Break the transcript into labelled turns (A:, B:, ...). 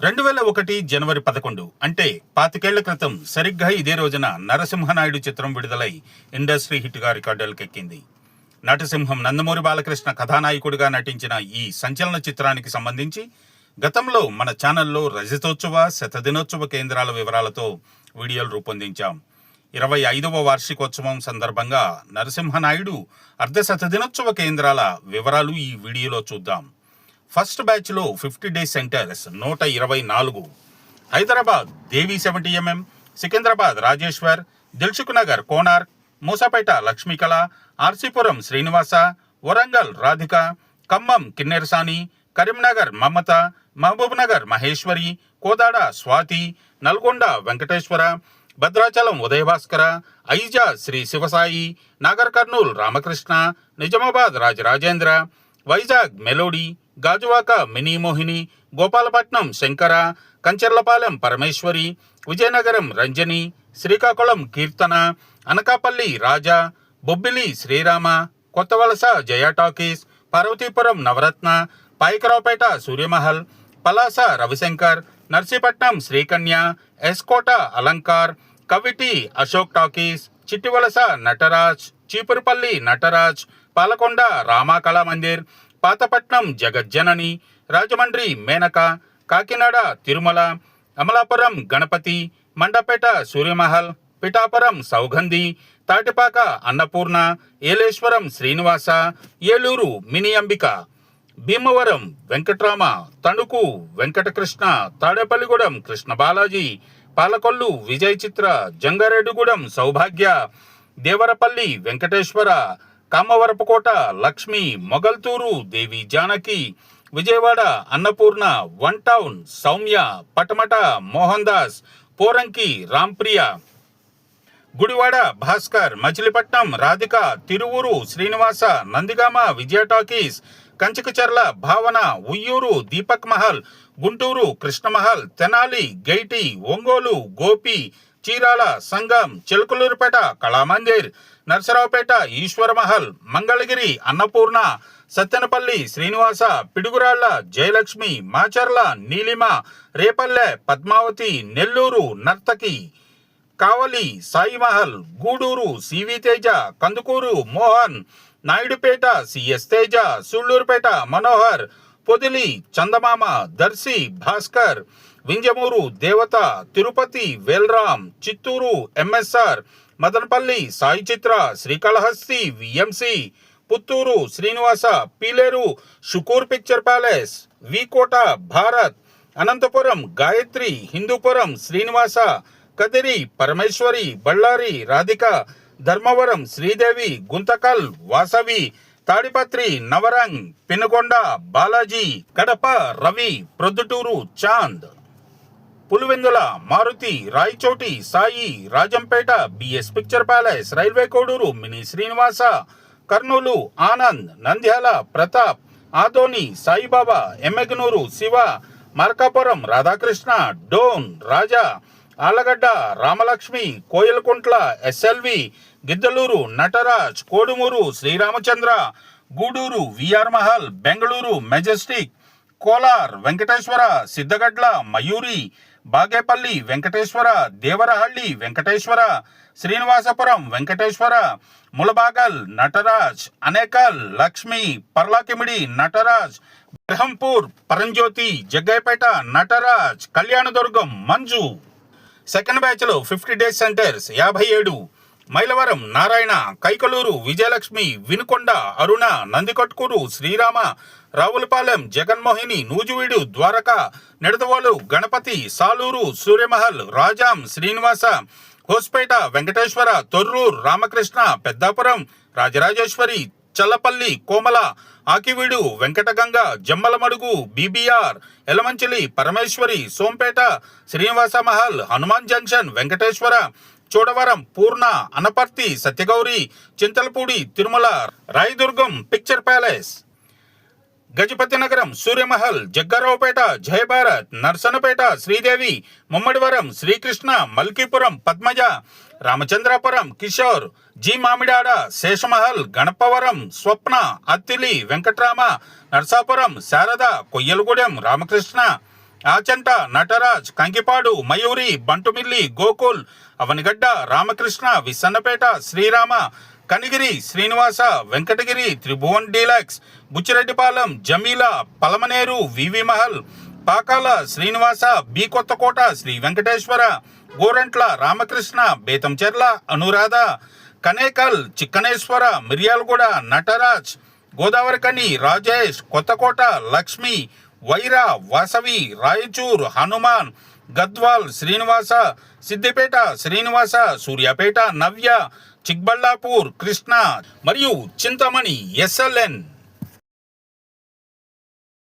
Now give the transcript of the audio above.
A: రెండు వేల ఒకటి జనవరి పదకొండు అంటే పాతికేళ్ళ క్రితం సరిగ్గా ఇదే రోజున నరసింహనాయుడు చిత్రం విడుదలై ఇండస్ట్రీ హిట్గా రికార్డులకెక్కింది. నటసింహం నందమూరి బాలకృష్ణ కథానాయకుడిగా నటించిన ఈ సంచలన చిత్రానికి సంబంధించి గతంలో మన ఛానల్లో రజతోత్సవ శతదినోత్సవ కేంద్రాల వివరాలతో వీడియోలు రూపొందించాం. ఇరవై ఐదవ వార్షికోత్సవం సందర్భంగా నరసింహనాయుడు అర్ధ శతదినోత్సవ కేంద్రాల వివరాలు ఈ వీడియోలో చూద్దాం. ఫస్ట్ బ్యాచ్లో ఫిఫ్టీ డేస్ సెంటర్స్ నూట ఇరవై నాలుగు. Hyderabad Devi seventy MM Secunderabad Rajeshwar Dilsukhnagar Konark Moosapet Lakshmikala RC Puram Srinivasa Warangal Radhika Khammam Kinnerasani Karimnagar Mamata Mahabubnagar Maheshwari Kodad Swathi Nalgonda Venkateswara Bhadrachalam Udayabhaskara Aija Sri Sivasai Nagar Kurnool Ramakrishna Nizamabad Rajarajendra Vizag melody Gajuwaka mini Mohini Gopalapatnam Sankara Kancharlapalem Parameswari Vizianagaram Ranjani Srikakulam Keerthana Anakapalli Raja Bobbili Srirama Kothavalasa Jaya talkies Parvathipuram Navaratna Payakaraopeta Suryamahal Palasa Ravishankar Narsipatnam Srikanya S Kota Alankar Kaviti Ashok talkies Chittivalasa Nataraj Cheepurupalli Nataraj Palakonda Ramakala Mandir Pathapatnam Jagajjanani Rajahmundry Menaka Kakinada Tirumala Amalapuram Ganapathi Mandapeta Suryamahal Pithapuram Sougandhi Tatipaka Annapurna Yeleswaram Srinivasa Eluru mini Ambika Bhimavaram Venkatrama Tanuku Venkatakrishna Tadepalligudem Krishna Balaji Palakollu Vijay Chitra Jangareddygudem Soubhagya Devarapalli Venkateswara Kamavarapukota Lakshmi Mogalthur Devi Janaki Vijayawada Annapurna one town Sowmya Patamata Mohan Das Poranki Rampriya. Gudivada Bhaskar Machilipatnam Radhika Tiruvuru Srinivasa Nandigama Vijaya talkies Kanchikacherla Bhavana Vuyyuru Deepak Mahal Guntur Krishnamahal Tenali Gaiety Ongole Gopi Chirala Sangam Chilakaluripet Kalamandir Narasaraopet Eswaramahal Mangalagiri Annapurna Sattenapalli Srinivasa Piduguralla Jayalakshmi Macherla Neelima Repalle Padmavathi Nellore Narthaki Kavali Saimahal Gudur CV Teja Kandukur Mohan Naidupeta CS Teja Sullurpeta Manohar Podili Chandamama Darsi Bhaskar Vinjamuru Devatha Tirupati Velram Chittoor MSR Madanapalle Sai Chitra Srikalahasti VMC Puttur Srinivasa Pileru Shukur picture palace V Kota Bharat Anantapur Gayatri Hindupur Srinivasa Kadiri Parameswari Bellary Radhika Dharmavaram Sridevi Guntakal Vasavi Tadipatri Navrang Penukonda Balaji Kadapa Ravi Proddatur Chand. Pulivendula Maruthi Rayachoti Sai Rajampet BS picture palace railway Koduru mini Srinivasa Kurnool Anand Nandyal Pratap Adoni Saibaba Yemmiganur Siva Markapur Radhakrishna Dhone Raja Allagadda Ramalakshmi Koilkuntla SLV Giddalur Nataraj Kodumur Sriramachandra Gudur VR Mahal Bengaluru Majestic Kolar Venkateswara Siddagadla Mayuri Bagepalli Venkateswara Devarahalli Venkateswara Srinivasapur Venkateswara Mulbagal Nataraj Anekal Lakshmi Parlakhemundi Nataraj Berhampur Paramjyothi Jaggayyapeta Nataraj Kalyandurg Manju. Second బ్యాచ్లో fifty days centres యాభై ఏడు. Mylavaram Narayana Kaikaluru Vijayalakshmi Vinukonda Aruna Nandikotkur Srirama Ravulapalem Jaganmohini Nuzvid Dwaraka Nidadavole Ganapathi Salur Suryamahal Rajam Srinivasa Hospet Venkateswara Thorrur Ramakrishna Peddapuram Rajarajeswari Challapalli Komala Akividu Venkataganga Jammalamadugu BBR Yelamanchili Parameswari Sompeta Srinivasa Mahal Hanuman junction Venkateswara Chodavaram Purna Anaparthi Satyagowri Chintalapudi Tirumala Rayadurg picture palace. Gajapathinagaram Suryamahal Jaggaraopeta Jayabharat Narasannapeta Sridevi Mummidivaram Srikrishna Malikipuram Padmaja Ramachandrapuram Kishore G Mamidada Seshamahal Ganapavaram Swapna Attili Venkatrama Narsapur Sarada Koyyalagudem Ramakrishna Achanta Nataraj Kankipadu Mayuri Bantumilli Gokul Avanigadda Ramakrishna Visannapeta Srirama Kanigiri Srinivasa Venkatagiri Tribhuvan deluxe Buchireddypalem Jameela Palamaner VV Mahal Pakala Srinivasa B Kothakota Sri Venkateswara Gorantla Ramakrishna Betamcherla Anuradha Kanekal Chikkaneswara Miryalaguda Nataraj Godavarikhani Rajesh Kothakota Lakshmi Wyra Vasavi Raichur Hanuman Gadwal Srinivasa Siddipet Srinivasa Suryapet Navya Chikballapur Krishna మరియు Chintamani SLN.